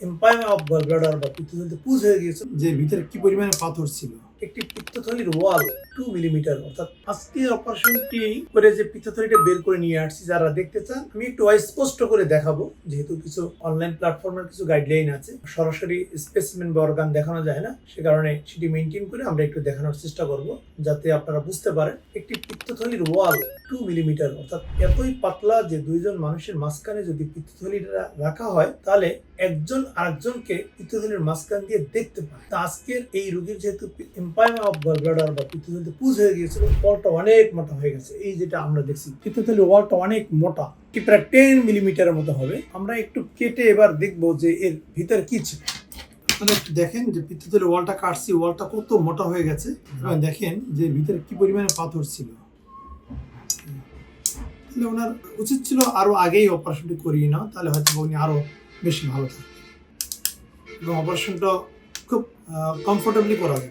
Empire of gallbladder বা পিত্তথলিতে পুজ হয়ে গিয়েছে। যে ভিতরে কি পরিমাণে পাথর ছিল? একটি পিত্তথলির ওয়াল টু মিলিমিটার অর্থাৎ আজকের অপারেশনটি করে যে পিত্তথলিটা বের করে নিয়ে আসছি যারা দেখতে চান আমি একটু স্পষ্ট করে দেখাবো যেহেতু কিছু অনলাইন প্ল্যাটফর্মের কিছু গাইডলাইন আছে। সরাসরি স্পেসিমেন বা অর্গান দেখানো যায় না সে কারণে সেটি মেনটেন করে আমরা একটু দেখানোর চেষ্টা করব যাতে আপনারা বুঝতে পারেন। একটি পিত্তথলির ওয়াল টু মিলিমিটার অর্থাৎ এতই পাতলা যে দুইজন মানুষের মাঝখানে যদি পিত্তথলিটা রাখা হয়, তাহলে একজন আরেকজনকে পিত্তথলির মাঝখান দিয়ে দেখতে পায়। তা আজকের এই রোগীর যেহেতু এম্পায়ার অফ গলব্লাডার বা পিত্তথলিতে পুজ হয়ে গিয়েছিল, ওয়ালটা অনেক মোটা হয়ে গেছে। এই যেটা আমরা দেখছি, পিত্তথলির ওয়ালটা অনেক মোটা, কি প্রায় টেন মিলিমিটারের মতো হবে। আমরা একটু কেটে এবার দেখব যে এর ভিতর কি ছিল। মানে একটু দেখেন যে পিত্তথলির ওয়ালটা কাটছি, ওয়ালটা কত মোটা হয়ে গেছে। দেখেন যে ভিতরে কি পরিমাণে পাথর ছিল। তাহলে ওনার উচিত ছিল আরও আগেই অপারেশনটি করিয়ে নেওয়া, তাহলে হয়তো উনি আরও বেশি ভালো থাকতেন। এবং অপারেশনটা খুব কমফোর্টেবলি করা যায়।